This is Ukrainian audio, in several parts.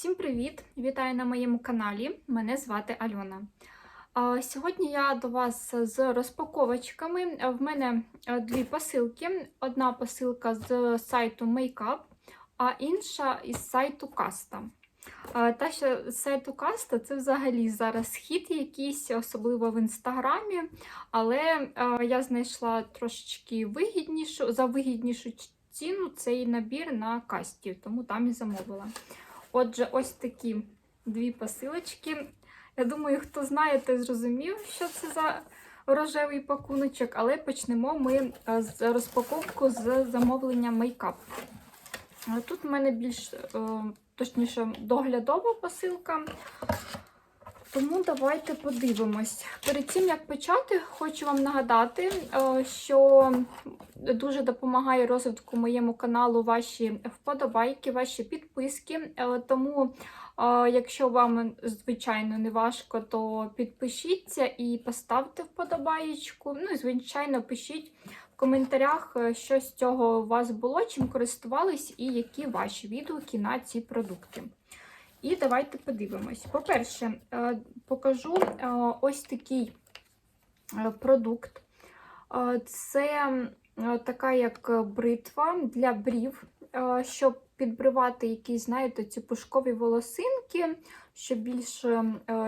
Всім привіт! Вітаю на моєму каналі. Мене звати Альона. Сьогодні я до вас з розпаковочками. В мене е, дві посилки. Одна посилка з сайту Makeup, а інша із сайту Каста. Та, що сайту Каста це взагалі зараз хід якийсь, особливо в інстаграмі. Але е, я знайшла трошечки вигіднішу, за вигіднішу ціну цей набір на касті, тому там і замовила. Отже, ось такі дві посилочки. Я думаю, хто знає, той зрозумів, що це за рожевий пакуночок, але почнемо ми е, з розпаковку з замовлення мейкап. Е, Тут в мене більш, е, точніше, доглядова посилка. Тому давайте подивимось. Перед тим, як почати, хочу вам нагадати, що дуже допомагає розвитку моєму каналу ваші вподобайки, ваші підписки. Тому, якщо вам, звичайно, не важко, то підпишіться і поставте вподобаєчку. Ну і, звичайно, пишіть в коментарях, що з цього у вас було, чим користувались і які ваші відгуки на ці продукти. І давайте подивимось. По-перше, покажу ось такий продукт. Це така як бритва для брів, щоб підбривати якісь, знаєте, ці пушкові волосинки, щоб більш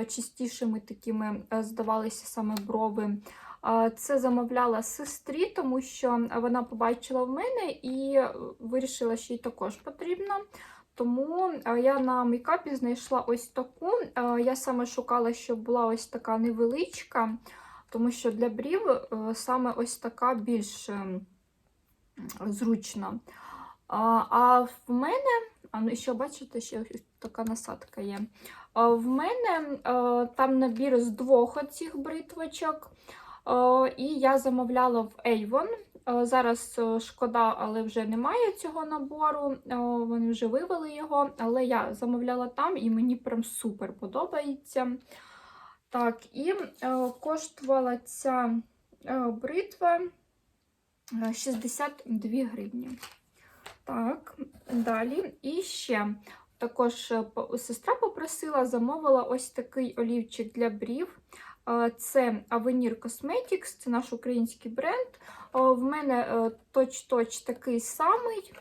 чистішими такими здавалися саме брови. Це замовляла сестрі, тому що вона побачила в мене і вирішила, що їй також потрібно. Тому я на мейкапі знайшла ось таку. Я саме шукала, щоб була ось така невеличка, тому що для брів саме ось така більш зручна. А в мене, а ну ще бачите, ще така насадка є. В мене там набір з двох оцих бритвочок. І я замовляла в Avon. Зараз шкода, але вже немає цього набору. Вони вже вивели його, але я замовляла там і мені прям супер подобається. Так, і коштувала ця бритва 62 гривні. Так, далі. І ще також сестра попросила, замовила ось такий олівчик для брів. Це Avenir Cosmetics, це наш український бренд. В мене точ-точ такий самий.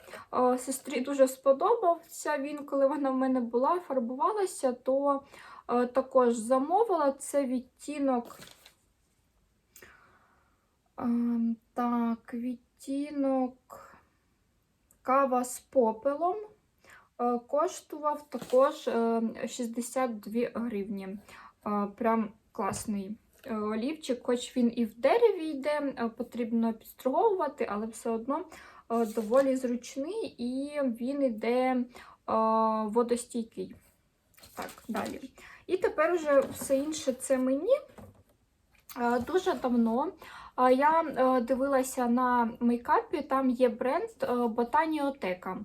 Сестрі дуже сподобався він, коли вона в мене була фарбувалася, то також замовила це відтінок. Так, відтінок кава з попелом. Коштував також 62 гривні. Прям класний олівчик, хоч він і в дереві йде, потрібно підструговувати, але все одно доволі зручний і він йде водостійкий. Так, далі. І тепер вже все інше це мені дуже давно. Я дивилася на мейкапі, там є бренд Ботаніотека.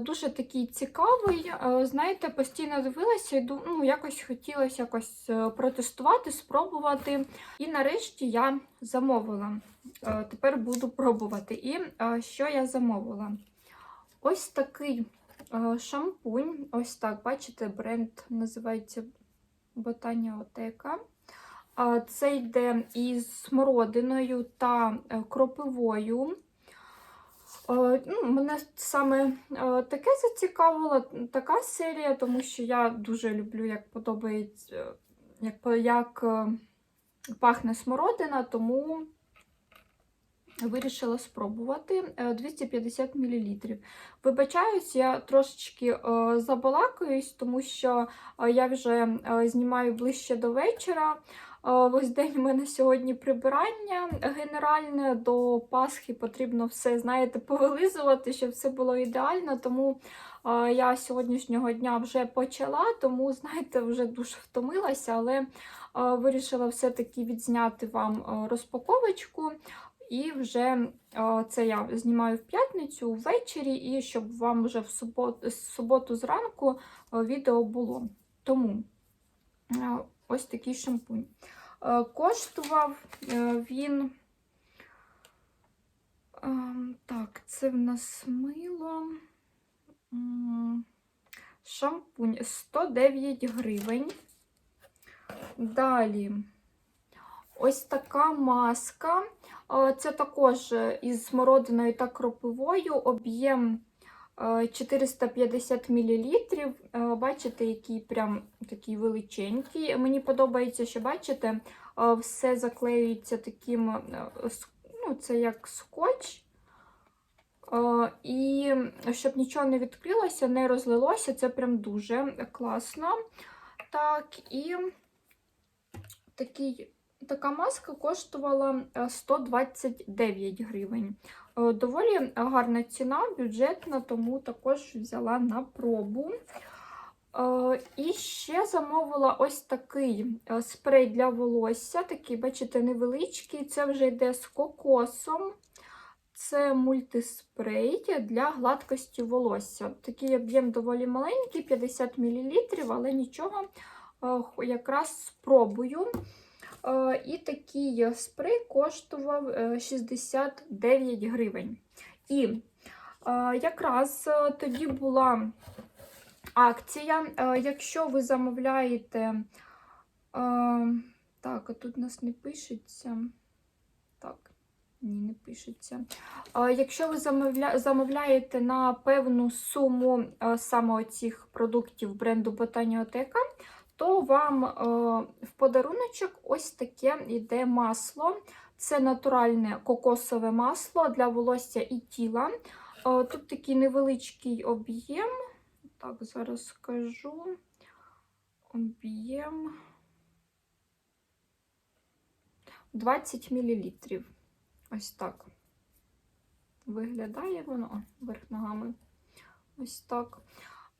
Дуже такий цікавий. Знаєте, постійно дивилася і ну, якось хотілося якось е, протестувати, спробувати. І нарешті я замовила. Тепер буду пробувати. І що я замовила? Ось такий шампунь. Ось так, бачите, бренд називається Ботаніотека. Це йде із смородиною та е, кропивою. Ну, Мене саме таке зацікавило, така серія, тому що я дуже люблю, як подобається, як, як е, пахне смородина, тому вирішила спробувати 250 мл. Вибачаюсь, я трошечки забалакаюсь, тому що я вже знімаю ближче до вечора. Ось день у мене сьогодні прибирання генеральне до Пасхи потрібно все, знаєте, повилизувати, щоб все було ідеально. Тому я сьогоднішнього дня вже почала, тому, знаєте, вже дуже втомилася, але вирішила все-таки відзняти вам розпаковочку. І вже це я знімаю в п'ятницю ввечері, і щоб вам вже в суботу, суботу зранку відео було. Тому ось такий шампунь. Коштував він. Так, це в нас мило. шампунь 109 гривень. Далі ось така маска. Е, Це також із смородиною та кропивою, об'єм е, 450 мл. Бачите, який прям такий величенький. Мені подобається, що бачите, е, все заклеюється таким, е, ну, це як скотч. Е, І щоб нічого не відкрилося, не розлилося, це прям дуже класно. Так, і такий, така маска коштувала е, 129 гривень. Е, Доволі гарна ціна, бюджетна, тому також взяла на пробу. Е, І ще замовила ось такий е, спрей для волосся. Такий, бачите, невеличкий. Це вже йде з кокосом. Це мультиспрей для гладкості волосся. Такий об'єм доволі маленький, 50 мл, але нічого, е, якраз спробую. Е, І такий спрей коштував е, 69 гривень. І е, якраз е, тоді була акція. Е, Якщо ви замовляєте, е, так, а тут у нас не пишеться. Так, ні, не пишеться. Е, Якщо ви замовля... замовляєте на певну суму е, саме цих продуктів бренду Ботаніотека, то вам е, в подаруночок ось таке йде масло. Це натуральне кокосове масло для волосся і тіла. Е, Тут такий невеличкий об'єм. Так, зараз скажу. Об'єм 20 мл. Ось так. Виглядає воно О, вверх ногами. Ось так.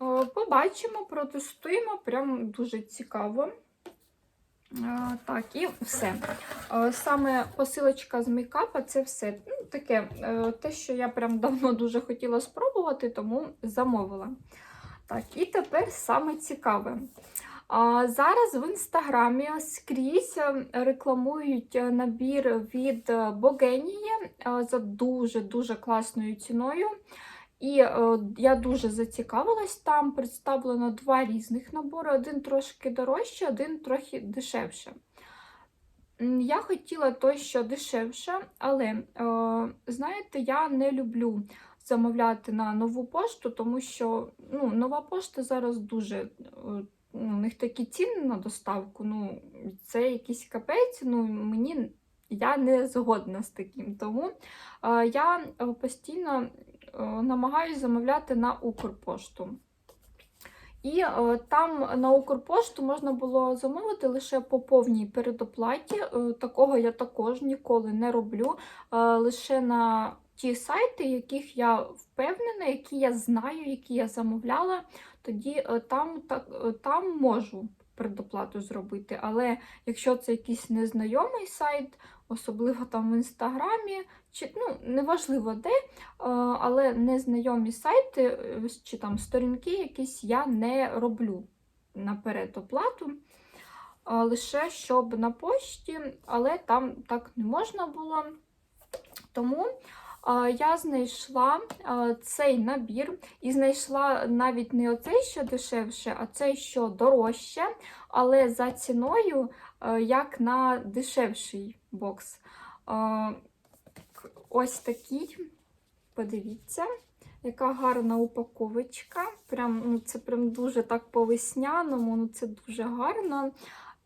Е, Побачимо, протестуємо, прям дуже цікаво. Е, Так, і все. Е, Саме посилочка з мейкапа це все. Ну, таке, те, що я прям давно дуже хотіла спробувати, тому замовила. Так, і тепер саме цікаве. Зараз в інстаграмі скрізь рекламують набір від Богенії за дуже-дуже класною ціною. І е, я дуже зацікавилась, там представлено два різних набори: один трошки дорожче, один трохи дешевше. Я хотіла той, що дешевше, але е, знаєте, я не люблю замовляти на нову пошту, тому що ну, нова пошта зараз дуже. е, Ну, у них такі ціни на доставку. Ну, це якийсь капець. Ну, мені я не згодна з таким. Тому е, я е, постійно е, намагаюся замовляти на Укрпошту. І е, там на Укрпошту можна було замовити лише по повній передоплаті. Е, такого я також ніколи не роблю. Лише на ті сайти, яких я впевнена, які я знаю, які я замовляла, тоді там, так, там можу предоплату зробити. Але якщо це якийсь незнайомий сайт, особливо там в інстаграмі, чи ну неважливо де, але незнайомі сайти чи там сторінки якісь я не роблю наперед оплату. Лише щоб на пошті, але там так не можна було. Тому я знайшла цей набір і знайшла навіть не оцей, що дешевше, а цей, що дорожче, але за ціною, як на дешевший бокс. Ось такий, подивіться, яка гарна упаковочка. Прям, ну, це прям дуже так по-весняному, ну це дуже гарно.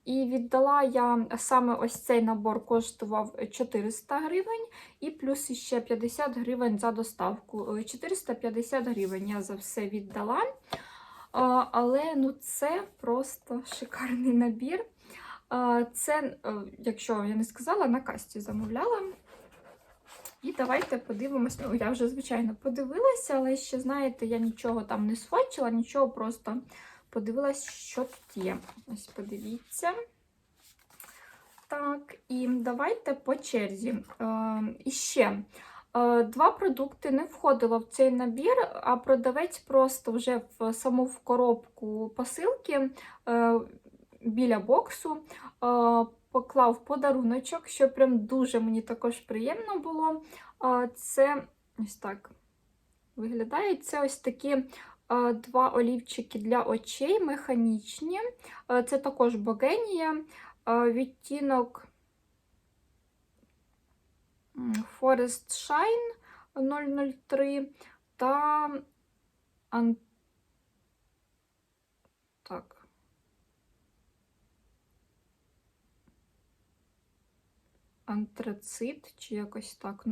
І віддала я саме ось цей набор коштував 400 гривень, і плюс ще 50 гривень за доставку. Е, 450 гривень я за все віддала. Але ну, це просто шикарний набір. Це, е, якщо я не сказала, на касті замовляла. І давайте подивимось. Ну, я вже, звичайно, подивилася, але ще, знаєте, я нічого там не сфотчила, нічого просто подивилась, що тут є. Ось подивіться. Так, і давайте по черзі. Е, і ще е, два продукти не входило в цей набір, а продавець просто вже в саму в коробку посилки е, біля боксу поклав подаруночок, що прям дуже мені також приємно було. Це ось так виглядає. Це ось такі два олівчики для очей механічні. Це також богенія, відтінок Forest Shine 003 та так. Антрацит чи якось так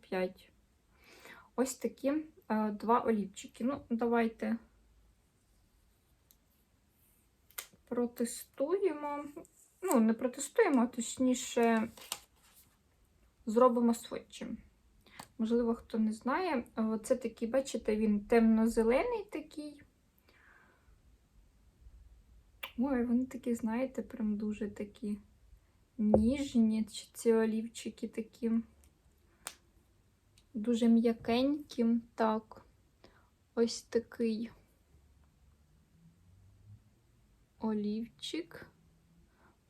005. Ось такі е, два олівчики. Ну, давайте протестуємо. Ну, не протестуємо, а точніше зробимо сводчем. Можливо, хто не знає. Це такий, бачите, він темно-зелений такий. Ой, вони такі, знаєте, прям дуже такі ніжні, чи ці олівчики такі дуже м'якенькі. Так, ось такий олівчик.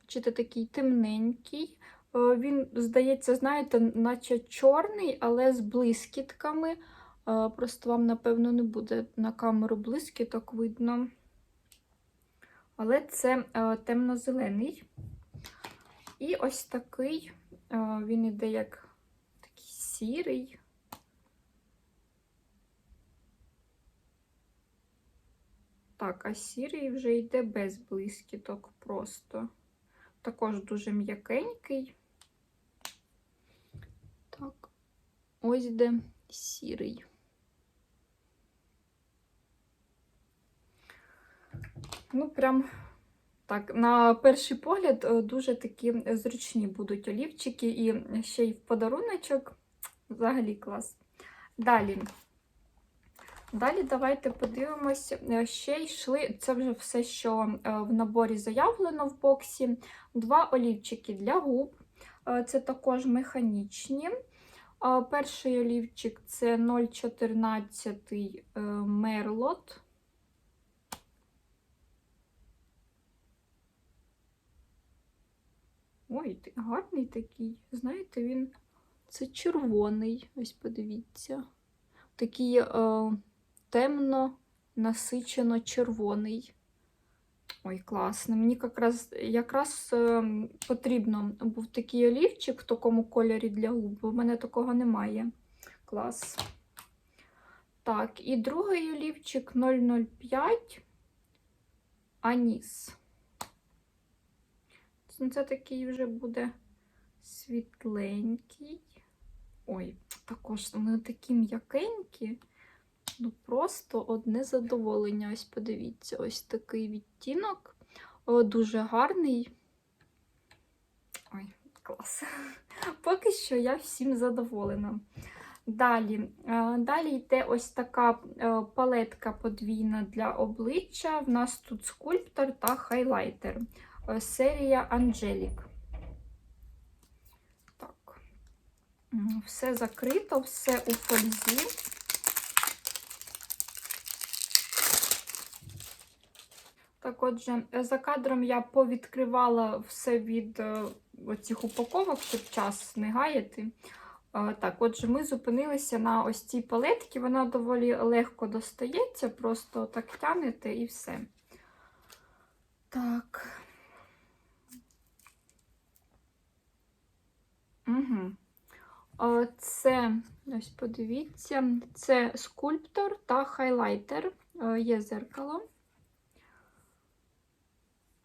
Бачите, такий темненький. Е, Він, здається, знаєте, наче чорний, але з блискітками. Е, Просто вам, напевно, не буде на камеру блискіток видно. Але це е, темно-зелений. І ось такий, е, він іде як такий сірий. Так, а сірий вже йде без блискіток просто. Також дуже м'якенький. Так, ось де сірий. Ну, прям так, на перший погляд, е, дуже такі зручні будуть олівчики, і ще й в подаруночок. Взагалі клас. Далі. Далі давайте подивимось. Е, Ще йшли, це вже все, що е, в наборі заявлено в боксі. Два олівчики для губ. Це також механічні. Перший олівчик це 0,14 е, Мерлот. Ой, гарний такий. Знаєте, він це червоний. Ось подивіться. Такий е, темно, насичено червоний. Ой, класно. Мені якраз, якраз е, потрібно був такий олівчик в такому кольорі для губ, бо в мене такого немає. Клас. Так, і другий олівчик 005 Аніс. Ну, Це такий вже буде світленький. Ой, також вони такі м'якенькі. Ну, просто одне задоволення. Ось подивіться, ось такий відтінок. О, дуже гарний. Ой, клас. Поки що я всім задоволена. Далі, е, далі йде ось така е, палетка подвійна для обличчя. В нас тут скульптор та хайлайтер. Е, Серія Анджелік. Так. Все закрито, все у фользі. Так, отже, е, за кадром я повідкривала все від е, оцих упаковок, щоб час не гаяти. Так, отже, ми зупинилися на ось цій палетці. Вона доволі легко достається, просто так тянете і все. Так. Угу. Це, ось подивіться, це скульптор та хайлайтер. Е, Є зеркало.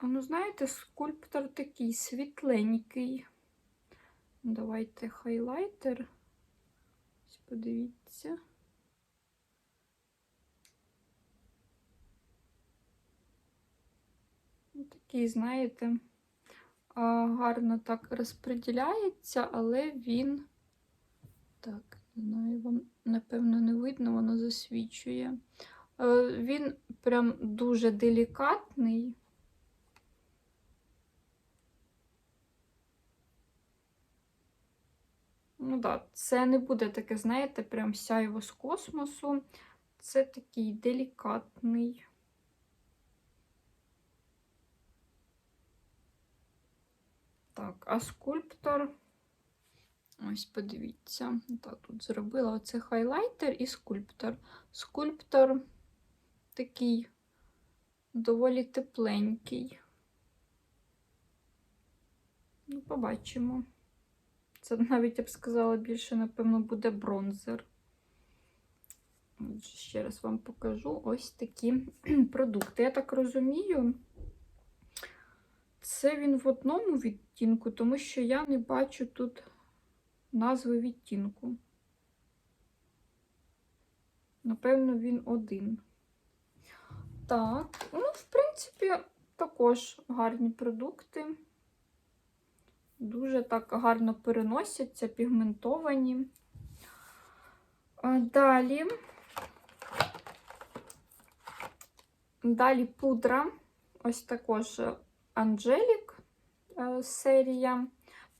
Ну, знаєте, скульптор такий світленький. Давайте хайлайтер. Ось подивіться. Такий, знаєте, гарно так розподіляється, але він. Так, не знаю, вам, напевно, не видно, воно засвічує. Е, Він прям дуже делікатний. Ну так, це не буде таке, знаєте, прям сяйво з космосу. Це такий делікатний. Так, а скульптор. Ось подивіться. Так, тут зробила оце хайлайтер і скульптор. Скульптор такий доволі тепленький. Ну, побачимо. Це навіть я б сказала більше, напевно, буде бронзер. Ще раз вам покажу ось такі продукти. Я так розумію, це він в одному відтінку, тому що я не бачу тут назви відтінку. Напевно, він один. Так, ну, в принципі, також гарні продукти. Дуже так гарно переносяться, пігментовані. Далі. Далі пудра. Ось також Анджелік е, серія.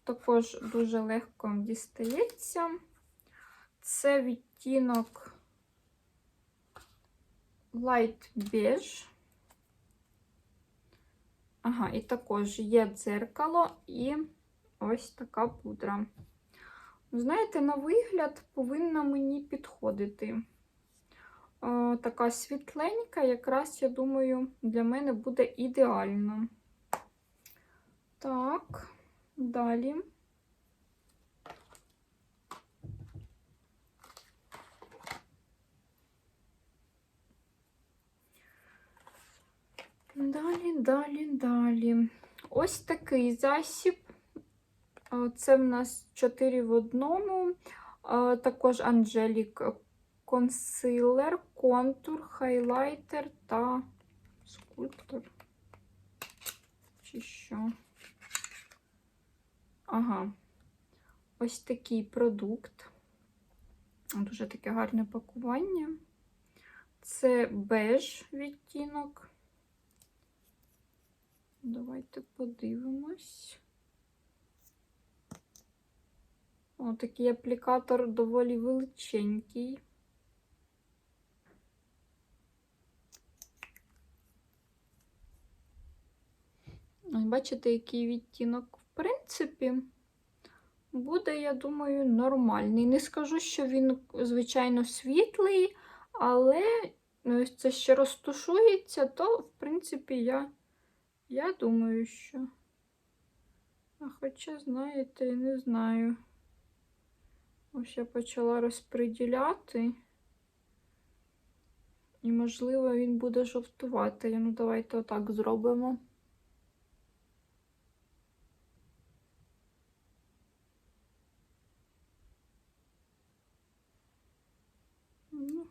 Також дуже легко дістається. Це відтінок Light Beige. Ага, і також є дзеркало і ось така пудра. Знаєте, на вигляд повинна мені підходити. О, така світленька, якраз, я думаю, для мене буде ідеально. Так, далі. Далі, далі, далі. Ось такий засіб. Це в нас 4 в одному. Також Анджелік консилер, контур, хайлайтер та скульптор. Чи що? Ага. Ось такий продукт. Дуже таке гарне пакування. Це беж відтінок. Давайте подивимось. О, такий аплікатор доволі величенький. Ось Бачите, який відтінок? Принципі, буде, я думаю, нормальний. Не скажу, що він, звичайно, світлий, але ну, ось це ще розтушується, то, в принципі, я, я думаю, що. А хоча, знаєте, не знаю. Ось я почала розподіляти. І, можливо, він буде жовтувати. Ну, давайте отак зробимо. Ну,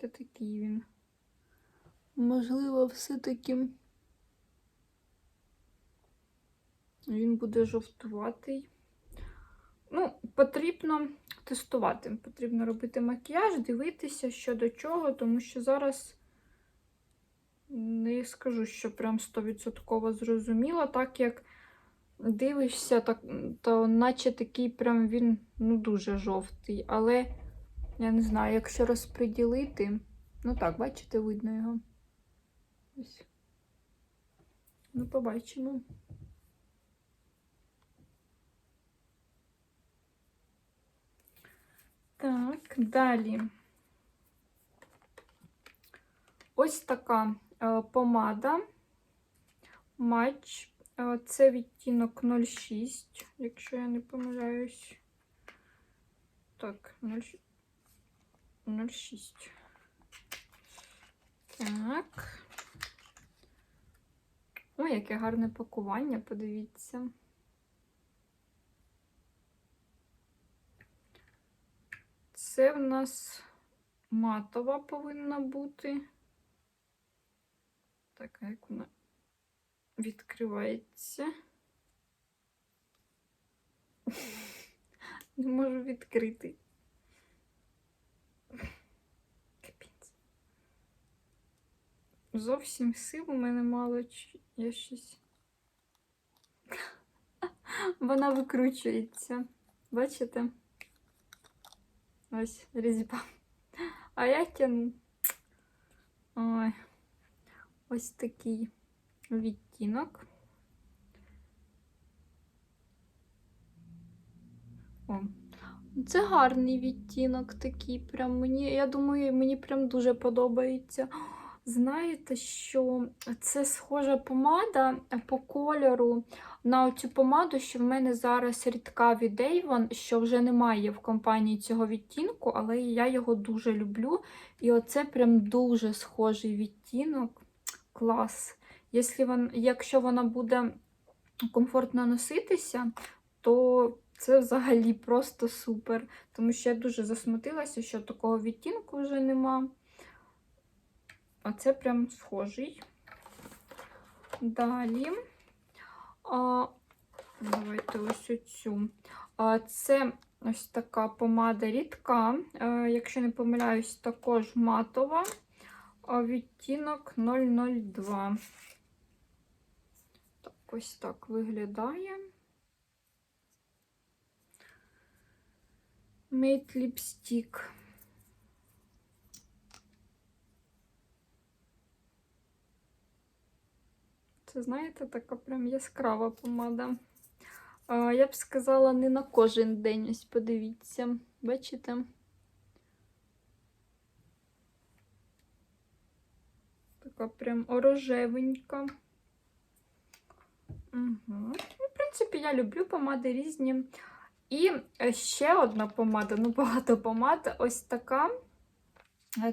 знаєте, такий він. Можливо, все-таки він буде жовтуватий. Ну, потрібно тестувати. Потрібно робити макіяж, дивитися, що до чого, тому що зараз не скажу, що прям 100% зрозуміло, так як дивишся, так, то наче такий прям він ну, дуже жовтий. Але я не знаю, якщо розподілити. Ну так, бачите, видно його. Ось. Ну, побачимо. Так, далі. Ось така е, помада. Матч. Е, це відтінок 06, якщо я не помиляюсь. Так, 06. Так. Ой, яке гарне пакування, подивіться. Це в нас матова повинна бути. Так, а як вона відкривається? Не можу відкрити. Зовсім сил у мене мало, чи я щось. Вона викручується. Бачите? Ось різьба. А я тяну. Ой. Ось такий відтінок. О, це гарний відтінок такий. Прям мені, я думаю, мені прям дуже подобається. Знаєте, що це схожа помада по кольору на цю помаду, що в мене зараз рідка від Avon, що вже немає в компанії цього відтінку, але я його дуже люблю. І оце прям дуже схожий відтінок. Клас. Якщо вона буде комфортно носитися, то це взагалі просто супер. Тому що я дуже засмутилася, що такого відтінку вже нема. А це прям схожий. Далі. А, давайте ось оцю. А, це ось така помада рідка. А, якщо не помиляюсь, також матова. А, відтінок 002. Так, ось так виглядає. Mate Lipstick. Це, знаєте, така прям яскрава помада. А, я б сказала, не на кожен день. Ось подивіться. Бачите? Така прям орожевенька. Угу. В принципі, я люблю помади різні. І ще одна помада, ну багато помад. Ось така.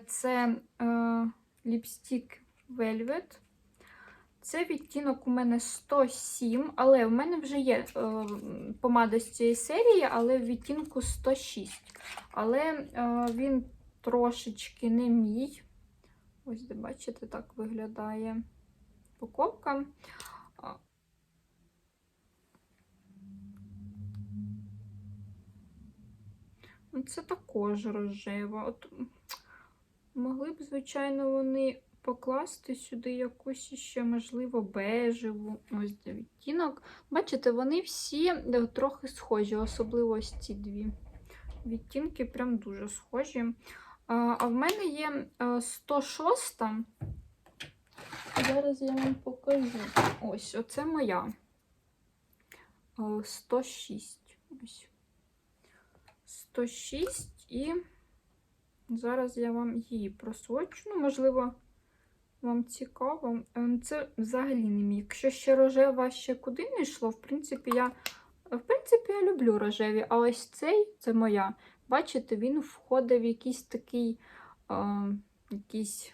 Це е, ліпстик Velvet. Це відтінок у мене 107, але в мене вже є е, помада з цієї серії, але в відтінку 106. Але е, він трошечки не мій. Ось, де бачите, так виглядає упаковка. Ну, Це також рожева. От Могли б, звичайно, вони покласти сюди якусь ще, можливо, бежеву. Ось відтінок. Бачите, вони всі е, трохи схожі, особливо ось ці дві відтінки, прям дуже схожі. А в мене є 106. Зараз я вам покажу. Ось, оце моя. 106. Ось. 106 і зараз я вам її просочу. Ну, можливо, вам цікаво. Ем, це взагалі не мій. Якщо ще рожева ще куди не йшло, в принципі, я в принципі, я люблю рожеві, а ось цей це моя. Бачите, він входить в якийсь такий е, якийсь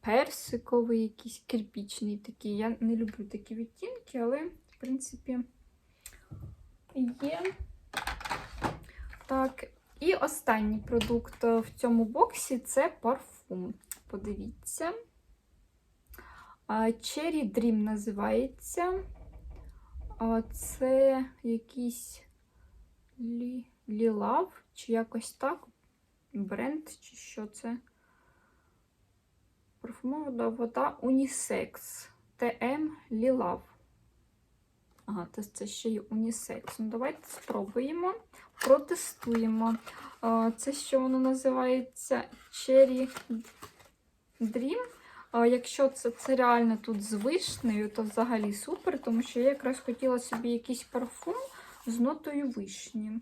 персиковий, якийсь кирпічний такий. Я не люблю такі відтінки, але, в принципі, є. Так, і останній продукт в цьому боксі це парфум. Подивіться. Cherry Dream називається. Це якийсь лі... лілав, чи якось так. Бренд, чи що це? Парфумована вода Унісекс. ТМ Лілав. Ага, це, це ще й унісекс. Ну, Давайте спробуємо, протестуємо. Це що воно називається Cherry Dream. Якщо це це реально тут з вишнею, то взагалі супер, тому що я якраз хотіла собі якийсь парфум з нотою вишні.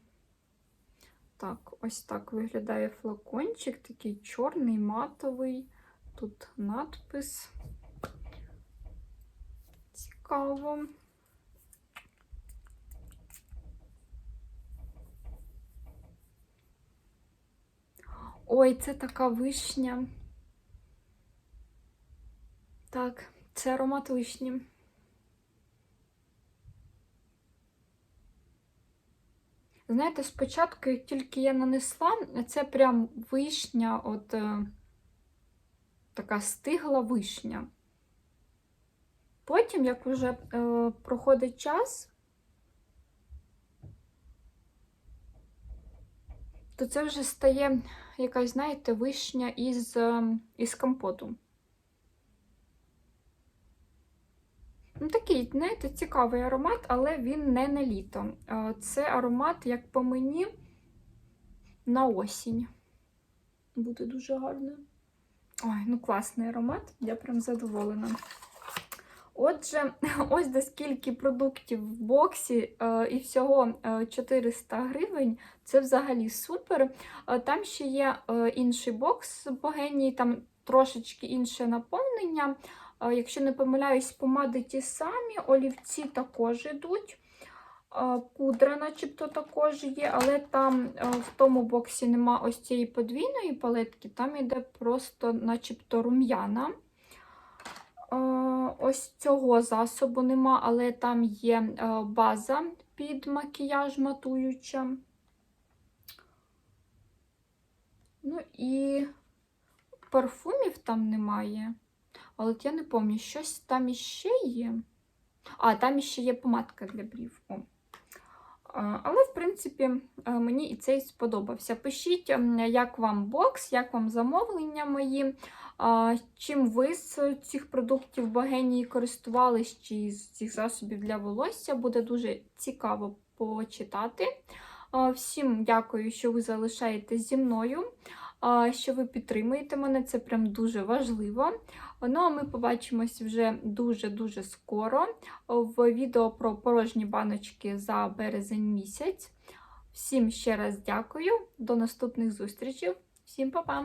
Так, ось так виглядає флакончик, такий чорний, матовий. Тут надпис. Цікаво. Ой, це така вишня. Так, це аромат вишні. Знаєте, спочатку, як тільки я нанесла, це прям вишня, от е, така стигла вишня. Потім, як вже е, проходить час, то це вже стає якась, знаєте, вишня із, е, із компоту. Ну, Такий, знаєте, цікавий аромат, але він не на літо. Це аромат, як по мені, на осінь. Буде дуже гарно. Ой, ну класний аромат, я прям задоволена. Отже, ось до скільки продуктів в боксі, е, і всього 400 е, гривень. Це взагалі супер. Е, там ще є інший бокс з Богенії, там трошечки інше наповнення. Якщо не помиляюсь, помади ті самі, олівці також йдуть. Пудра, начебто, також є, але там е, в тому боксі нема ось цієї подвійної палетки, там йде просто, начебто, рум'яна. Ось цього засобу нема, але там є е, база під макіяж матуюча. Ну і парфумів там немає. Але от я не пам'ятаю, щось там іще є. А, там іще є помадка для брів. О. Але, в принципі, е, мені і цей сподобався. Пишіть, як вам бокс, як вам замовлення мої, чим ви з цих продуктів Богенії користувались, чи з цих засобів для волосся. Буде дуже цікаво почитати. Всім дякую, що ви залишаєтесь зі мною, що ви підтримуєте мене, це прям дуже важливо. Ну, а ми побачимось вже дуже-дуже скоро в відео про порожні баночки за березень місяць. Всім ще раз дякую, до наступних зустрічей. Всім па-па!